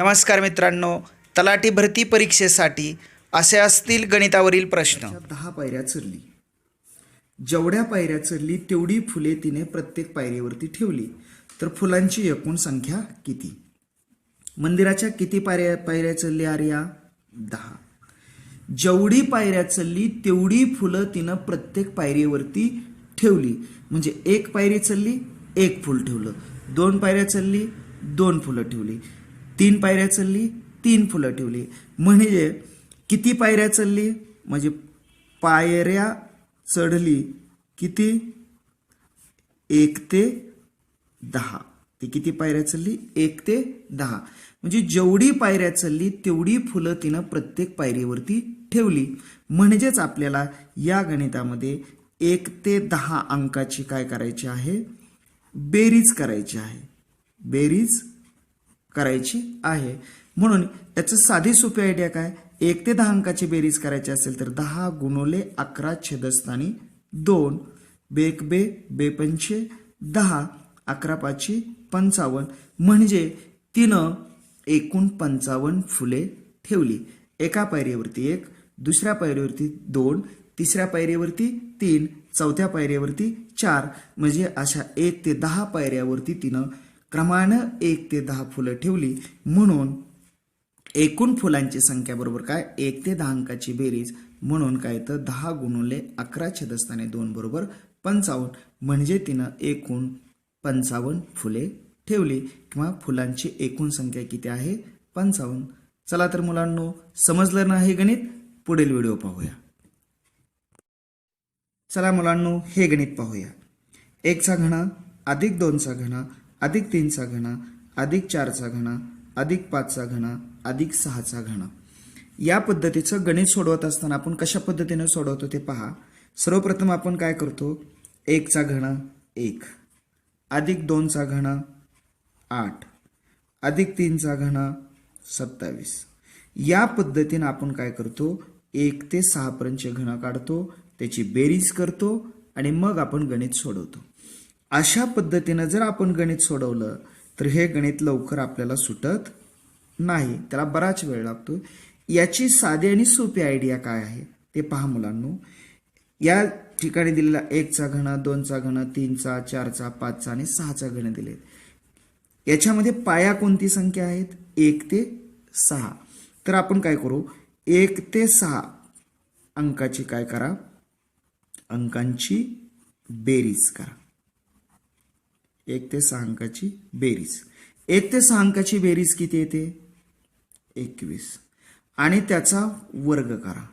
नमस्कार मित्रांनो तलाठी भरती परीक्षेसाठी असे असतील गणितावरील प्रश्न. दहा पायऱ्या चढली. जेवढ्या पायऱ्या चढली तेवढी फुले तिने प्रत्येक पायरीवरती ठेवली. तर फुलांची एकूण संख्या किती? मंदिराच्या किती पायऱ्या पायऱ्या चढली आर्या? दहा. जेवढी पायऱ्या चढली तेवढी फुलं तिनं प्रत्येक पायरीवरती ठेवली. म्हणजे एक पायरी चढली एक फुल ठेवलं. दोन पायऱ्या चढली दोन फुलं ठेवली. तीन पायऱ्या चढली तीन फुलं ठेवली. म्हणजे किती पायऱ्या चढली म्हणजे पायऱ्या चढली किती? एक ते दहा. ती किती पायऱ्या चढली एक ते दहा. म्हणजे जेवढी पायऱ्या चढली तेवढी फुलं तिनं प्रत्येक पायरीवरती ठेवली. म्हणजेच आपल्याला या गणितामध्ये एक ते दहा अंकाची काय करायची आहे? बेरीज करायची आहे. बेरीज करायची आहे. म्हणून याचं साधी सोपी आयडिया काय? एक ते दहा अंकाची बेरीज करायची असेल तर दहा गुणोले अकरा छेदस्थानी दोन. बेक बे बेपंचे दहा. अकरा पाचशे पंचावन्न. म्हणजे तिनं एकूण पंचावन्न फुले ठेवली. एका पायरीवरती एक दुसऱ्या पायरीवरती दोन तिसऱ्या पायरीवरती तीन चौथ्या पायरीवरती चार. म्हणजे अशा एक ते दहा पायऱ्यावरती तिनं क्रमानं एक ते दहा फुलं ठेवली. म्हणून एकूण फुलांची संख्या बरोबर काय? एक ते दहा अंकाची बेरीज. म्हणून काय तर दहा गुणुले अकरा छेदस्थाने दोन बरोबर पंचावन्न. म्हणजे तिनं एकूण पंचावन्न फुले ठेवली. किंवा फुलांची एकूण संख्या किती आहे? पंचावन्न. चला तर मुलांनो समजलं ना हे गणित? पुढील व्हिडिओ पाहूया. चला मुलांनो हे गणित पाहूया. एकचा घणा अधिक दोनचा घणा अधिक तीनचा घणा अधिक चारचा घणा अधिक पाचचा घणा अधिक सहाचा घणा या पद्धतीचं गणित सोडवत असताना आपण कशा पद्धतीने सोडवतो ते पहा. सर्वप्रथम आपण काय करतो? एकचा घणा एक. अधिक दोनचा घणा आठ. अधिक तीनचा घणा सत्तावीस. या पद्धतीनं आपण काय करतो? एक ते सहापर्यंतचे घणा काढतो त्याची बेरीज करतो आणि मग आपण गणित सोडवतो. अशा पद्धतीनं जर आपण गणित सोडवलं तर हे गणित लवकर आपल्याला सुटत नाही. त्याला बराच वेळ लागतो. याची साधी आणि सोपी आयडिया काय आहे? ते पहा मुलांनो. या ठिकाणी दिलेला एकचा घण दोनचा घण तीनचा चारचा पाचचा आणि सहाचा घण दिले याच्यामध्ये पाया कोणती संख्या आहेत? एक ते सहा. तर आपण काय करू? एक ते सहा अंकाची काय करा? अंकांची बेरीज करा. एक ते सहा अंकाची बेरीज. एक ते सहा अंकाची बेरीज किती येते? एकवीस. आणि त्याचा वर्ग करा.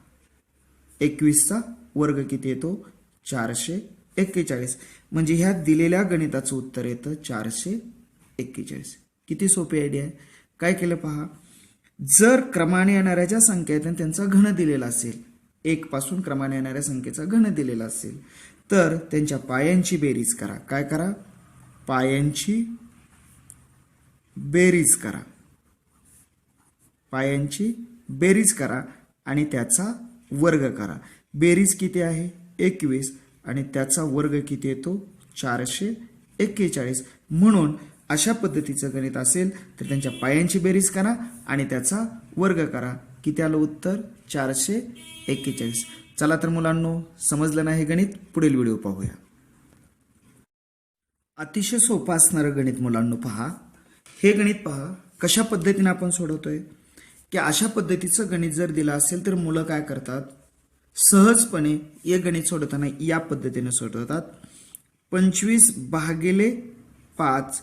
एकवीसचा वर्ग किती येतो? चारशे एक्केचाळीस. म्हणजे ह्या दिलेल्या गणिताचं उत्तर येतं चारशे एक्केचाळीस. किती सोपी आयडिया आहे. काय केलं पहा? जर क्रमाने येणाऱ्या ज्या संख्या आहेत त्यांचा घन दिलेला असेल एक पासून क्रमाने येणाऱ्या संख्येचा घन दिलेला असेल तर त्यांच्या पायांची बेरीज करा. काय करा? पायांची बेरीज करा. पायांची बेरीज करा आणि त्याचा वर्ग करा. बेरीज किती आहे? एकवीस. आणि त्याचा वर्ग किती येतो? चारशे एक्केचाळीस. म्हणून अशा पद्धतीचं गणित असेल तर त्यांच्या पायांची बेरीज करा आणि त्याचा वर्ग करा. किती आलं उत्तर? चारशे एक्केचाळीस. चला तर मुलांनो समजलं नाही गणित? पुढील व्हिडिओ पाहूया. अतिशय सोपं असणारं गणित मुलांनो पहा. हे गणित पहा. कशा पद्धतीने आपण सोडवतोय? की अशा पद्धतीचं गणित जर दिलं असेल तर मुलं काय करतात? सहजपणे हे गणित सोडवताना या पद्धतीने सोडवतात. पंचवीस भागिले पाच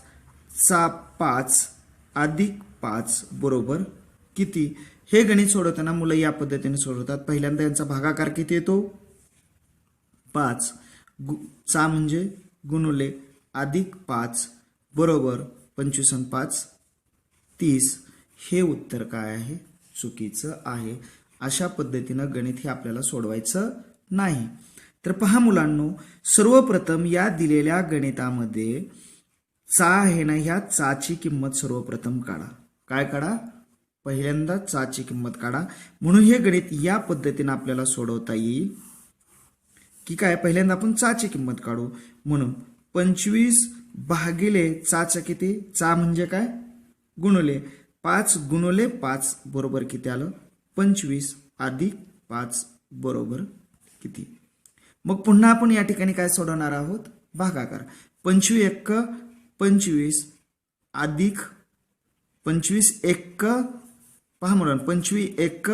चा पाच अधिक पाच बरोबर किती? हे गणित सोडवताना मुलं या पद्धतीने सोडवतात. पहिल्यांदा यांचा भागाकार किती येतो? पाच. गु चा म्हणजे गुणुले अधिक पाच बरोबर पंचवीस आणि पाच तीस हे उत्तर काय आहे? चुकीचं आहे. अशा पद्धतीनं गणित हे आपल्याला सोडवायचं नाही. तर पहा मुलांनो सर्वप्रथम या दिलेल्या गणितामध्ये चा आहे ना ह्या चाची किंमत सर्वप्रथम काढा. काय काढा? पहिल्यांदा चाची किंमत काढा. म्हणून हे गणित या पद्धतीनं आपल्याला सोडवता येईल. की काय? पहिल्यांदा आपण चाची किंमत काढू. म्हणून पंचवीस भागिले चाचं किती? चा म्हणजे काय? गुणले. पाच गुणले पाच बरोबर किती आलं? पंचवीस अधिक पाच बरोबर किती? मग पुन्हा आपण या ठिकाणी काय सोडवणार आहोत? भागाकार. पंचवीस एक्क पंचवीस अधिक पंचवीस एक्क पहा म्हणून. पंचवीस एक्क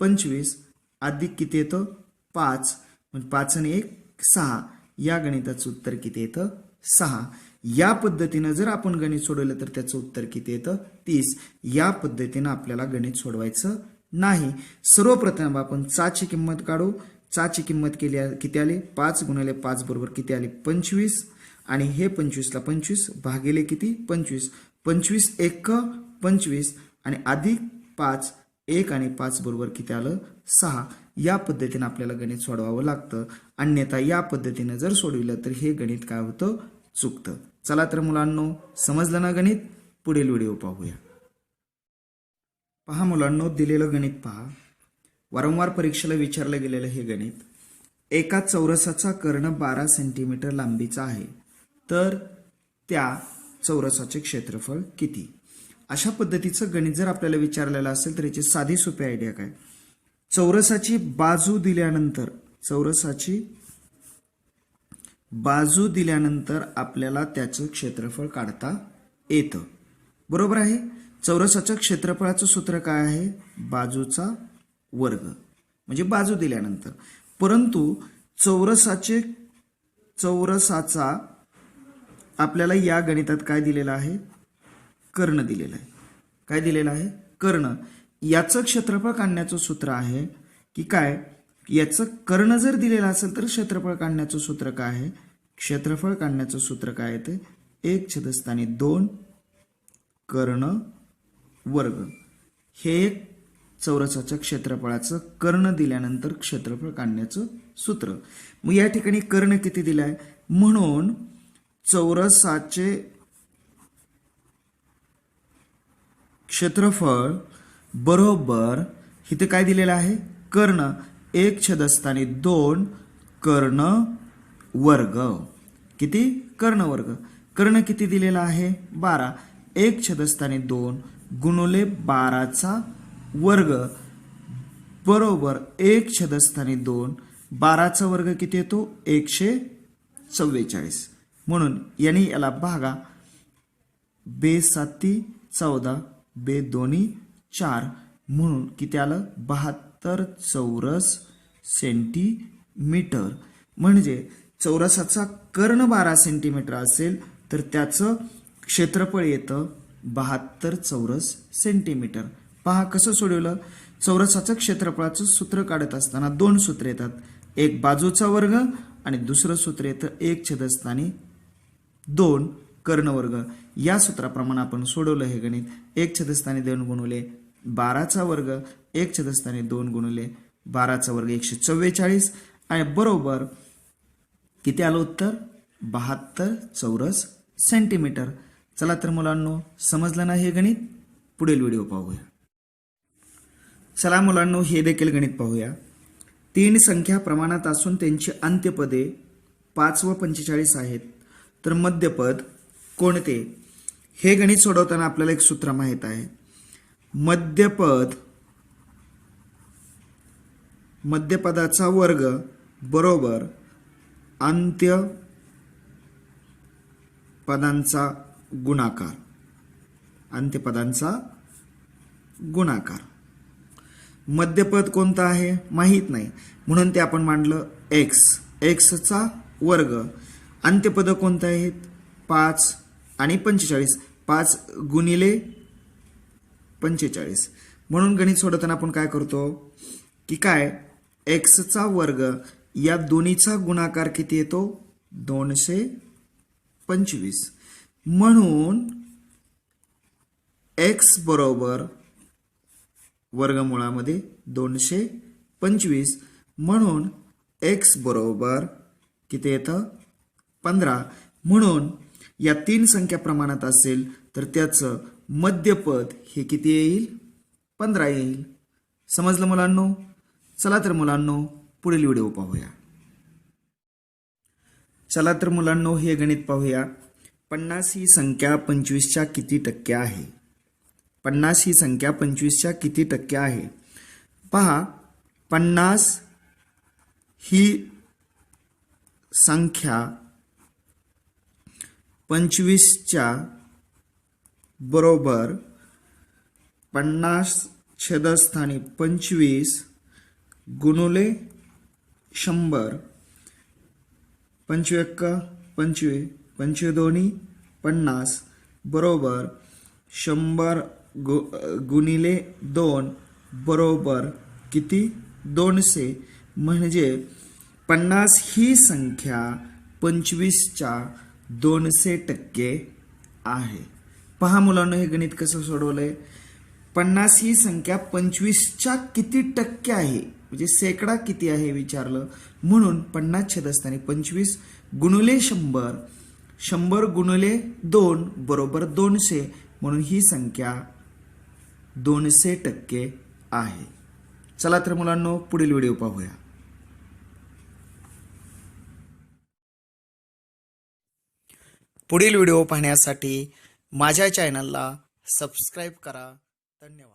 पंचवीस अधिक किती येतं? पाच. म्हणजे पाच आणि एक सहा. या गणिताचं उत्तर किती येतं? सहा. या पद्धतीनं जर आपण गणित सोडवलं तर त्याचं उत्तर किती येतं? तीस. या पद्धतीनं आपल्याला गणित सोडवायचं नाही. सर्वप्रथम आपण चाची किंमत काढू. चाची किंमत केली किती आली? पाच गुणिले पाच बरोबर किती आली? पंचवीस. आणि हे पंचवीसला पंचवीस भागिले किती? पंचवीस. पंचवीस एक पंचवीस. आणि अधिक पाच एक आणि पाच बरोबर किती आलं? सहा. या पद्धतीनं आपल्याला गणित सोडवावं लागतं. अन्यथा या पद्धतीनं जर सोडविलं तर हे गणित काय होतं? चुकतं. चला तर मुलांनो समजलं ना गणित? पुढील व्हिडिओ पाहूया. पहा मुलांनो दिलेलं गणित पहा. वारंवार परीक्षेला विचारलं गेलेलं हे गणित. एका चौरसाचा कर्ण बारा सेंटीमीटर लांबीचा आहे. तर त्या चौरसाचे क्षेत्रफळ किती? अशा पद्धतीचं गणित जर आपल्याला विचारलेलं असेल तर याची साधी सोपी आयडिया काय? चौरसाची बाजू दिल्यानंतर चौरसाची बाजू दिल्यानंतर आपल्याला त्याचं क्षेत्रफळ काढता येतं. बरोबर आहे? चौरसाच्या क्षेत्रफळाचं सूत्र काय आहे? बाजूचा वर्ग. म्हणजे बाजू दिल्यानंतर. परंतु चौरसाचे चौरसाचा आपल्याला या गणितात काय दिलेलं आहे? कर्ण दिलेलं आहे. काय दिलेलं आहे? कर्ण. याचं क्षेत्रफळ काढण्याचं सूत्र आहे की काय? याचं कर्ण जर दिलेलं असेल तर क्षेत्रफळ काढण्याचं सूत्र काय आहे? क्षेत्रफळ काढण्याचं सूत्र काय येते एक छेदस्थानी दोन कर्ण वर्ग. हे एक चौरसाच्या क्षेत्रफळाचं कर्ण दिल्यानंतर क्षेत्रफळ काढण्याचं सूत्र. मग या ठिकाणी कर्ण किती दिलं आहे म्हणून चौरसाचे क्षेत्रफळ बरोबर इथे काय दिलेलं आहे? कर्ण. एक छदस्थानी दोन कर्ण वर्ग. किती? कर्ण वर्ग. कर्ण किती दिलेला आहे? बारा. एक छदस्थानी दोन गुणुले बाराचा वर्ग. बरोबर एक छदस्थानी दोन बाराचा वर्ग किती येतो? एकशे चव्वेचाळीस. म्हणून यांनी याला भागा. बेसाती चौदा. बे दोन्ही चार म्हणून किती आलं? बहात्तर चौरस सेंटीमीटर. म्हणजे चौरसाचा कर्ण बारा सेंटीमीटर असेल तर त्याचं क्षेत्रफळ येतं बहात्तर चौरस सेंटीमीटर. पहा कसं सोडवलं? चौरसाचं क्षेत्रफळाचं सूत्र काढत असताना दोन सूत्र येतात. एक बाजूचा वर्ग आणि दुसरं सूत्र येतं एक छेदस्थानी दोन. कर्णवर्ग. या सूत्राप्रमाणे आपण सोडवलं हे गणित. एक छदस्थानी दोन गुणवले बाराचा वर्ग. एक छदस्थानी दोन गुणवले बाराचा वर्ग एकशे चव्वेचाळीस. आणि बरोबर किती आलं उत्तर? बहात्तर चौरस सेंटीमीटर. चला तर मुलांनो समजलं ना हे गणित? पुढील व्हिडिओ पाहूया. चला मुलांनो हे देखील गणित पाहूया. तीन संख्या प्रमाणात असून त्यांची अंत्यपदे पाच व पंचेचाळीस आहेत. तर मध्यपद कोणते हे गणित सोडवताना आपल्याला एक सूत्र माहीत आहे. मध्यपद मध्यपदाचा वर्ग बरोबर अंत्य पदांचा गुणाकार. अंत्यपदांचा गुणाकार. मध्यपद कोणतं आहे? माहीत नाही. म्हणून ते आपण मांडलं एक्स एक्सचा वर्ग. अंत्यपद कोणतं आहेत? पाच. आणि पंचेचाळीस. पाच गुणिले पंचेचाळीस. म्हणून गणित सोडवताना आपण काय करतो? की काय? एक्सचा वर्ग या दोन्हीचा गुणाकार किती येतो? दोनशे पंचवीस. म्हणून एक्स बरोबर वर्गमुळामध्ये दोनशे पंचवीस. म्हणून एक्स बरोबर किती येतं? पंधरा. म्हणून या तीन संख्या प्रमाणात असेल तर त्याचं मध्यपद हे किती येईल? पंधरा येईल. समजलं मुलांनो? चला तर मुलांनो पुढील व्हिडिओ पाहूया. चला तर मुलांनो हे गणित पाहूया. पन्नास ही संख्या पंचवीसच्या किती टक्के आहे? पन्नास ही संख्या पंचवीसच्या किती टक्के आहे? पहा पन्नास ही संख्या पंचवीसच्या बरोबर पन्नास छेदस्थानी पंचवीस गुणुले शंभर. पंचवेक्का पंचवीस पंचवी दोन्ही पन्नास बरोबर शंभर गु गुणिले दोन बरोबर किती? दोनशे. म्हणजे पन्नास ही संख्या पंचवीसच्या दोनशे टक्के आहे. पहा मुलांना हे गणित कसं सोडवलंय? पन्नास ही संख्या पंचवीसच्या किती टक्के आहे? म्हणजे शेकडा किती आहे विचारलं. म्हणून पन्नास छेदस्थानी पंचवीस गुणुले शंभर शंभर गुणुले दोन बरोबर दोनशे. म्हणून ही संख्या दोनशे टक्के आहे. चला तर मुलांनो पुढील व्हिडिओ पाहूया. पुढील व्हिडिओ पाहण्यासाठी माझ्या चॅनलला सबस्क्राईब करा. धन्यवाद.